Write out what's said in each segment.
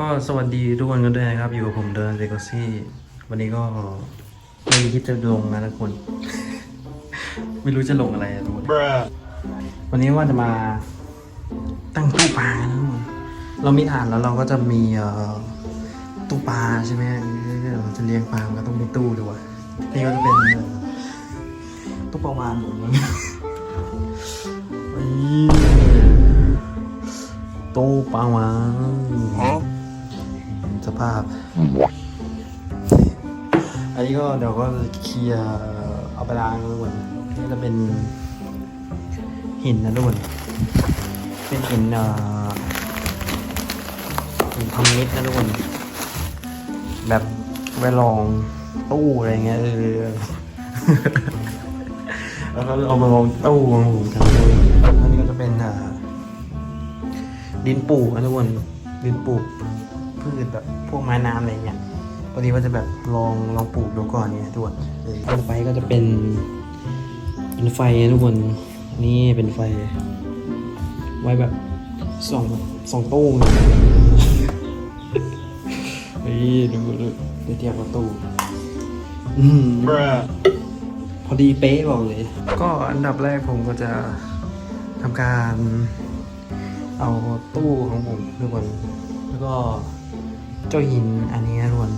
ก็สวัสดีทุกคนกันด้วยนะครับ อยู่กับผมเดินเซโกซี่ วันนี้ก็ไม่ได้คิดจะลงนะทุกคน ไม่รู้จะลงอะไรอะทุกคน Bruh. วันนี้ว่าจะมาตั้งตู้ปลานะทุกคนเรามีอ่านแล้วเราก็จะมีเอ่อตู้ปลาใช่ไหมเออเราจะเลี้ยงปลามันก็ต้องมีตู้ด้วยนี่ก็จะเป็นเอ่อตู้ปลาวานหมุนนี่ตู้ปลาวาน สภาพ อันนี้ก็เดี๋ยวก็เคลียร์เอาไปล้างทุกคนนี่จะเป็นหินนะทุกคนเป็นหินเอ่อหินทำมิดนะทุกคน แบบไว้รองตู้อะไรเงี้ยเออแล้วก็เอามาลองตู้ของผมกันเลยอันนี้ก็จะเป็นอ่าดินปูนะทุกคนดินปู พืชแบบพวกไม้น้ำอะไรเงี้ยพอดีว่าจะแบบลองลองปลูกดูก่อนเนี่ยทุกคนเออต่อไปก็จะเป็น เป็นไฟนะทุกคนนี่เป็นไฟ ไว้แบบส่องส่องตู้ไงเฮ้ยดูดูเดี๋ยวเทียบกับตู้อืม Bruh. พอดีเป๊ะบอกเลย ก็อันดับแรกผมก็จะทำการเอาตู้ของผมทุกคนแล้วก็ เจ้าหินอันนี้นะทุกคน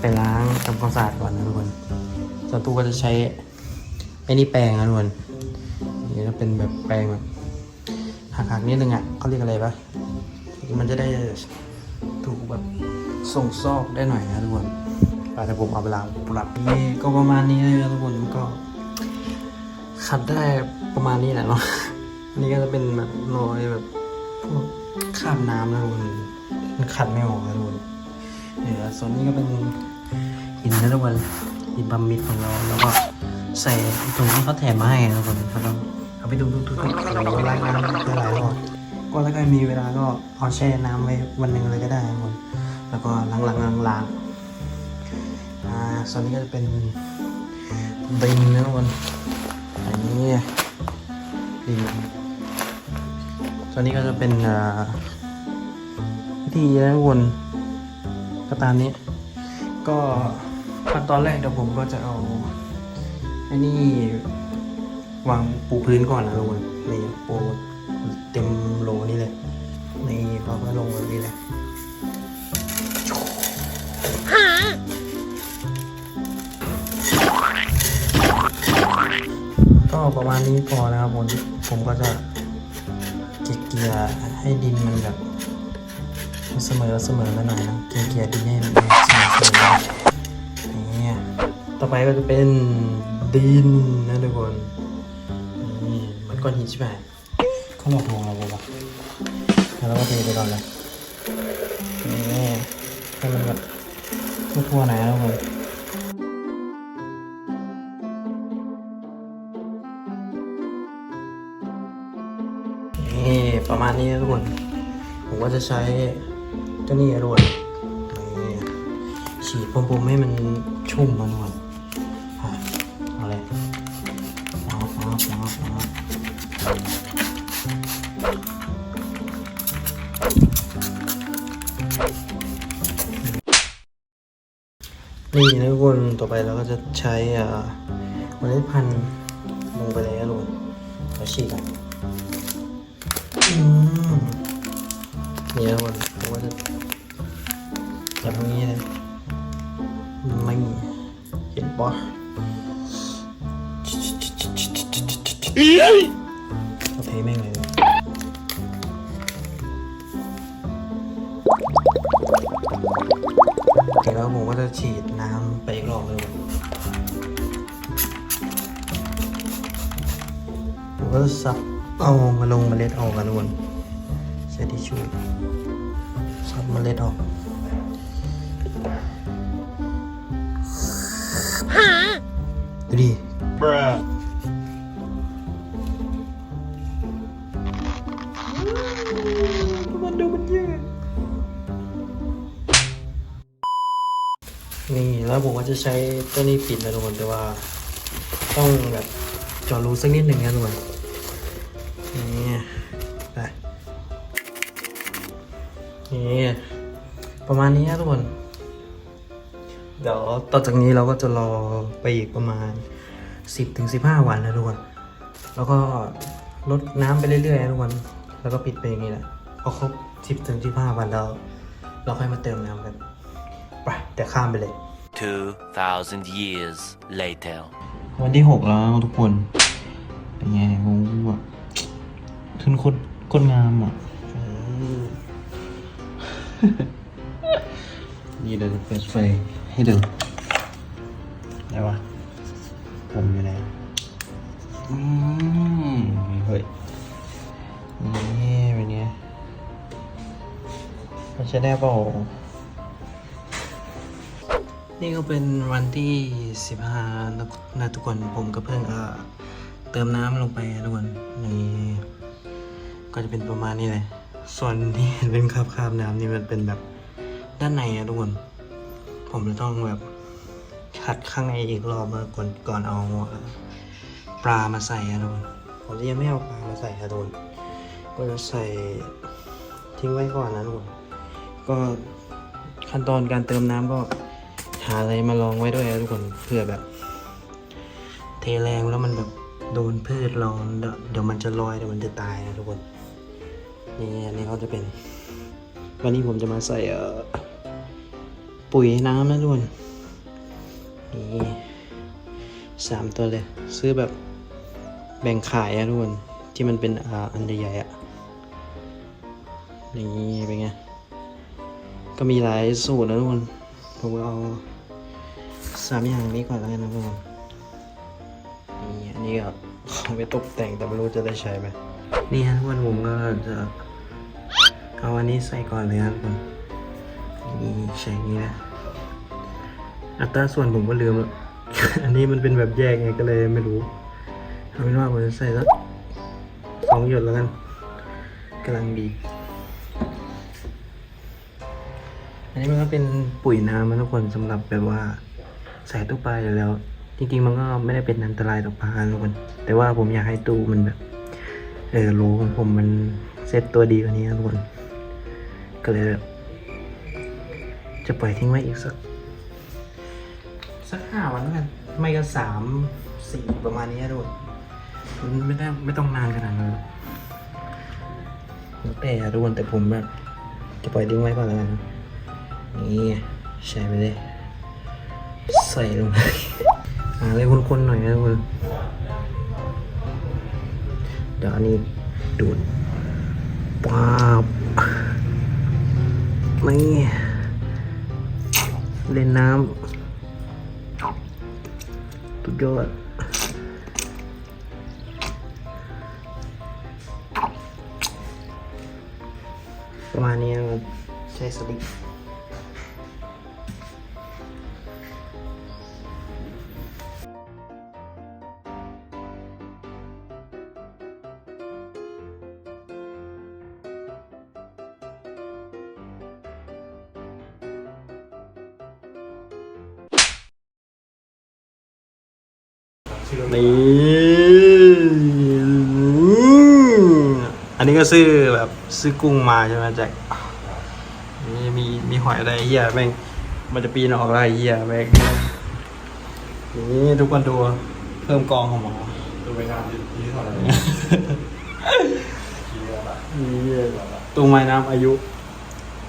ไปล้างทำความสะอาดก่อนนะทุกคนส่วตู้ก็จะใช้ไอ้นี่แปรงนะทุกคนนี่ก็เป็นแบบแปรงแบบหักๆนิดนึงอะเขาเรียกอะไรปะมันจะได้ถูกแบบส่งซอกได้หน่อยนะทุกคนแต่ผมเอาเวลาปรับนี่ก็ประมาณนี้เลยนะทุกคนก็ขัดได้ประมาณนี้แหละเนาะอันนี้ก็จะเป็นแบบรอยแบบพวกคราบน้ำนะทุกคน มันขัดไม่ออกนะทุกคนเดี๋ยวส่วนนี้ก็เป็นหินนะทุกคนหินบามิดของเราแล้วก็ใส่ถุงที่เขาแถมมาให้นะทุกคนแล้วก็เอาไปดูดูดูดูดูล้างน้ำได้หลายรอบก็แล้วก็มีเวลาก็เอาแช่น้ำไว้วันหนึ่งเลยก็ได้ทุกคนแล้วก็ล้างล้างล้างล้างอ่าส่วนนี้ก็จะเป็นดินนะทุกคนอันนี้ดินส่วนนี้ก็จะเป็นอ่า วิธีนะทุกคนก็ตามนี้ ก็ขั้นตอนแรกเดี๋ยวผมก็จะเอาไอ้นี่วางปูพื้นก่อนนะทุกคนนี่ปูเต็มโลนี่เลยนี่เราก็ลงแบบนี้เลยก็ประมาณนี้พอนะครับผมผมก็จะเกลี่ยให้ดินมันแบบ เสมอเสมอกันหน่อยนะเกลี่ยๆดินให้มันเสมอเสมอนี่ต่อไปก็จะเป็นดินนะทุกคนนี่มันก้อนหินใช่ไหมเขาหลอกลวงเราปะแล้วเราก็เทไปก่อนเลยนี่ให้มันแบบทั่วๆหน่อยนะทุกคนนี่ประมาณนี้นะทุกคน ผมก็จะใช้ เจ้านี่อรวนนี่ฉีดพรมๆให้มันชุ่มมานอะเอาเลยฟ้าฟ้าฟ้าฟ้านี่นะทุกคนต่อไปเราก็จะใช้อ่าเมล็ดพันธุ์ลงไปเลยนะทุกคนเราฉีดกันอืมนี่นะวันผม ว่าจะจับตรงนี้เลยไม่เห็นปะเอเทแม่งเลยเสร็จแล้วผมก็จะฉีดน้ำไปอีกรอบเลยผมก็จะซับเอามาลงเมล็ดออกกันทุกคนใช้ทิชชู่ซับเมล็ดออก ดูดิ Bruh. มันดูมันยืดนี่แล้วผมก็จะใช้ตัวนี้ปิดนะทุกคนแต่ว่า ต้องแบบเจาะรูสักนิดหนึ่งนะทุกคนนี่ไปนี่ประมาณนี้นะทุกคน เดี๋ยวต่อจากนี้เราก็จะรอไปอีกประมาณ 10ถึง15 วันนะทุกคนแล้วก็ลดน้ำไปเรื่อยๆนะทุกคนแล้วก็ปิดไปอย่างนี้แหละพอครบ 10ถึง15 วันแล้ว เราค่อยมาเติมน้ำกันไปเดี๋ยวข้ามไปเลย 2,000 years later. วันที่หกแล้วทุกคน เป็นไงผมแบบขึ้นโคตรโคตรงามอะนี่เดี๋ยวจะเปิดไฟ ให้ดูได้ปะผมอยู่ไหนอืมเฮ้ยนี่เป็นไงมันจะได้เปล่านี่ก็เป็นวันที่ 15นะนะทุกคนผมก็เพิ่งเอ่อเติมน้ำลงไปนะทุกคนนี่ก็จะเป็นประมาณนี้เลยส่วนที่เห็นเป็นคราบคราบน้ำนี่มันเป็นแบบด้านในอะทุกคน ผมจะต้องแบบขัดข้างในอีกรอบมาก่อนก่อนเอาปลามาใส่อะทุกคนผมจะยังไม่เอาปลามาใส่อะทุกคนก็จะใส่ทิ้งไว้ก่อนนะทุกคนก็ขั้นตอนการเติมน้ำก็หาอะไรมาลองไว้ด้วยนะทุกคนเพื่อแบบ เทแรงแล้วมันแบบโดนพืชเราเดี๋ยวมันจะลอยเดี๋ยวมันจะตายนะทุกคนนี่อันนี้เขาจะเป็น วันนี้ผมจะมาใส่เอ่อ ปุ๋ยน้ำนะทุกคนนี่สามตัวเลย ซื้อแบบแบ่งขายอะทุกคนที่มันเป็นอ่าอันใหญ่ๆอะนี่เป็นไง ก็มีหลายสูตรนะทุกคน ผมเอาสามอย่างนี้ก่อนแล้วกันนะทุกคนนี่อันนี้ก็เอาไปตกแต่งแต่ไม่รู้จะได้ใช้ไหมนี่ฮะทุกคนผมก็จะเอาอันนี้ใส่ก่อนเลยครับทุกค นี่ใช้อย่างนี้นะ อัตราส่วนผมก็ลืมแล้ว อันนี้มันเป็นแบบแยกไงก็เลยไม่รู้ เอาเป็นว่าผมจะใส่สักสองหยดแล้วกันกำลังดี อันนี้มันก็เป็นปุ๋ยน้ำนะทุกคนสำหรับแบบว่าใส่ตู้ปลาอยู่แล้ว จริงๆ มันก็ไม่ได้เป็นอันตรายต่อปลาทุกคน แต่ว่าผมอยากให้ตู้มันแบบ เออโลของผมมันเซตตัวดีกว่านี้นะทุกคน ก็เลยแบบ จะปล่อยทิ้งไว้อีกสัก สักห้าวันแล้วกัน ไม่ก็สามสี่ประมาณนี้นะทุกคนมันไม่ได้ไม่ต้องนานขนาดนั้นหรอกแล้วแต่อะทุกคนแต่ผมแบบจะปล่อยทิ้งไว้ก่อนแล้วกันนะนี่ใส่ไปเลยใส่ลงไปหาอะไรคนๆหน่อยนะคุณเดี๋ยวอันนี้ดูดป๊าบนี่ เล่นน้ำสุดยอดประมาณนี้นะครับใช้สลิป นี่อันนี้ก็ซื้อแบบซื้อกุ้งมาใช่ไหมแจ็คนี่มีมีหอยอะไรเฮียแม่งมันจะปีนออกอะไรเฮียแม่งนี่ทุกคนดูเพิ่มกองของหมอดูไปงานที่เท่าไหร่นี่ตู้ไม้น้ำอายุ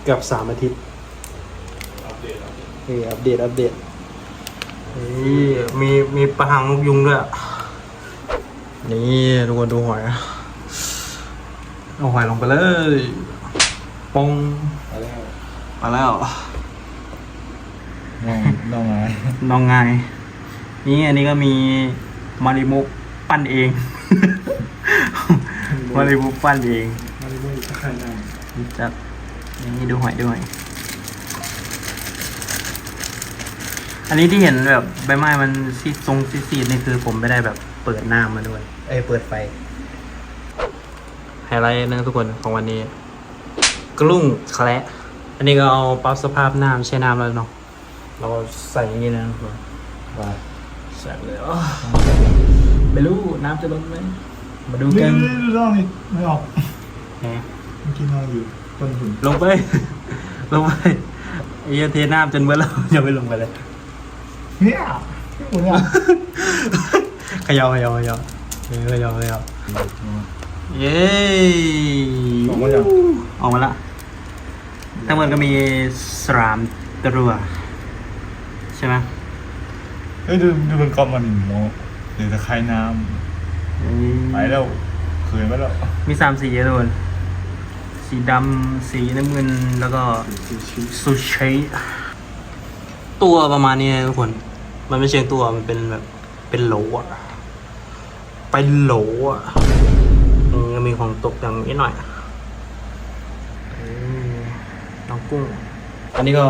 เกือบสามอาทิตย์อัปเดตอัปเดตเฮ้ยอัปเดตอัปเดต นี่มีมีปลาหางนกยุงด้วย นี่ทุกคนดูหอยอะเอาหอยลงไปเลยปองไปแล้วมาแล้วน้องน้องไงน้องไงนี่อันนี้ก็มีมาริมุกปั้นเอง มาริมุกปั้นเองไม่ได้ไม่ใช่นั่งจัดนี่ดูหอยด้วย อันนี้ที่เห็นแบบใบไม้มันซีดทรงซีดๆนี่คือผมไม่ได้แบบเปิดน้ำมาด้วย เอ้ยเปิดไฟไฮไลท์นะทุกคนของวันนี้ กลุ้งแคละอันนี้ก็เอาปรับสภาพน้ำใช้น้ำแล้วเนาะเราใส่อย่างนี้นะทุกคนว่าใส่เลยอ๋อไม่รู้น้ำจะลดไหมมาดูดูกันน้องนี่ไม่ออกแหมเมื่อกี้นอนอยู่ต้นหุ่นลงไป ลงไปไอ้เหี้ยเทน้ำจนเมื่อเราอย่าไปลงไปเลย เนี่ยที่กูเนี่ยเขยาเขยาเขยาเออเขยาเขยาเย้ออกมายังออกมาละทั้งหมดก็มีสามตัวใช่ไหมเฮ้ยดูดูมันกอมมันโมเดี๋ยวจะคายน้ำไปแล้วคืนไปแล้วมีสามสีอะทุกคนสีดำสีน้ำเงินแล้วก็ซูชิ ตัวประมาณนี้นะทุกคน มันไม่ใช่ตัวมันเป็นแบบเป็นโหลอะเป็นโหลอะมมีของตกแต่งนิดหน่อยน้องกุ้ง อันนี้ก็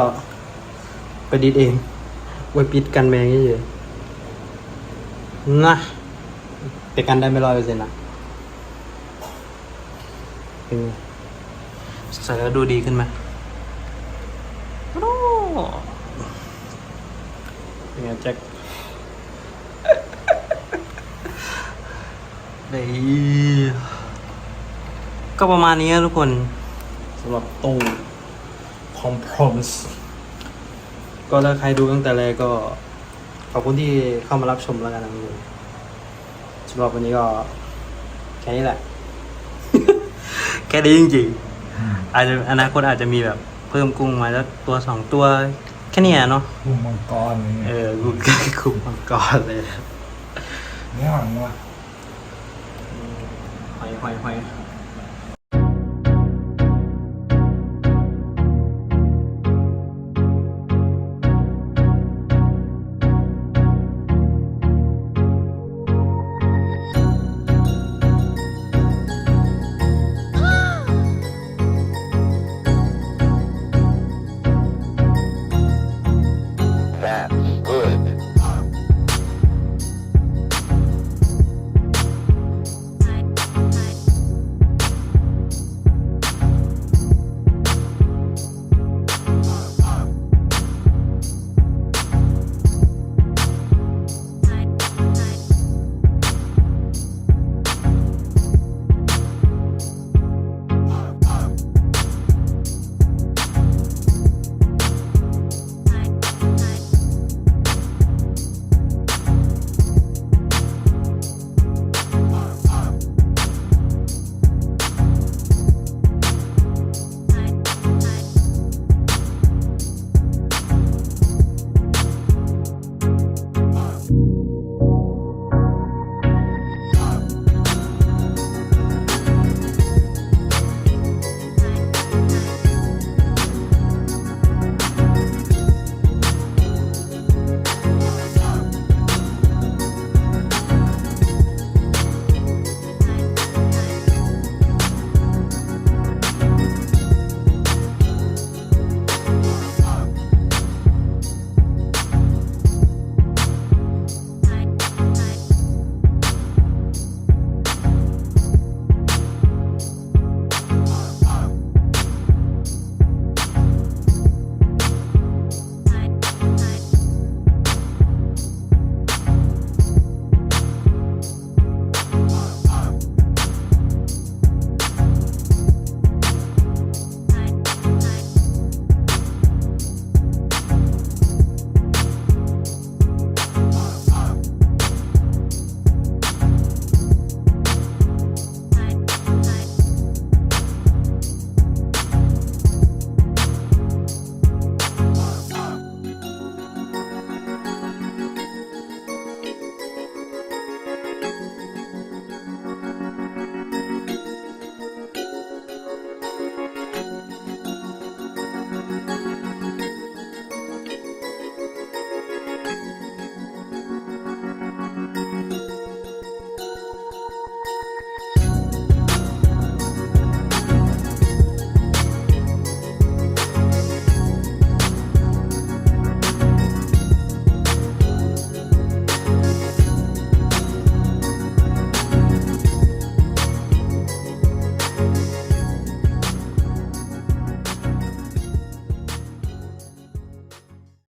ไปดิดเองไว้ปิดกันแมงเฉยๆนะแต่กันได้ไม่ร้อยเปอร์เซ็นต์นะเป็นไงใส่แล้วดูดีขึ้นไหม เป็นไงแจ็คนี่ก็ประมาณนี้ทุกคนสำหรับตู้คอมพรอมส์ก็ถ้าใครดูตั้งแต่แรกก็ ขอบคุณที่เข้ามารับชมแล้วกันนะครับผมสำหรับวันนี้ก็ แค่นี้แหละ แค่นี้จริงๆอาจจะอนาคตอาจจะมีแบบ เพิ่มกุ้งมาแล้วตัวสองตัว แค่เนี้ยเนาะกูมังกรอะไรเอเงี้ยอกูคุมมังกรเลยเนี่ยหวังว่าหอยหอยหอย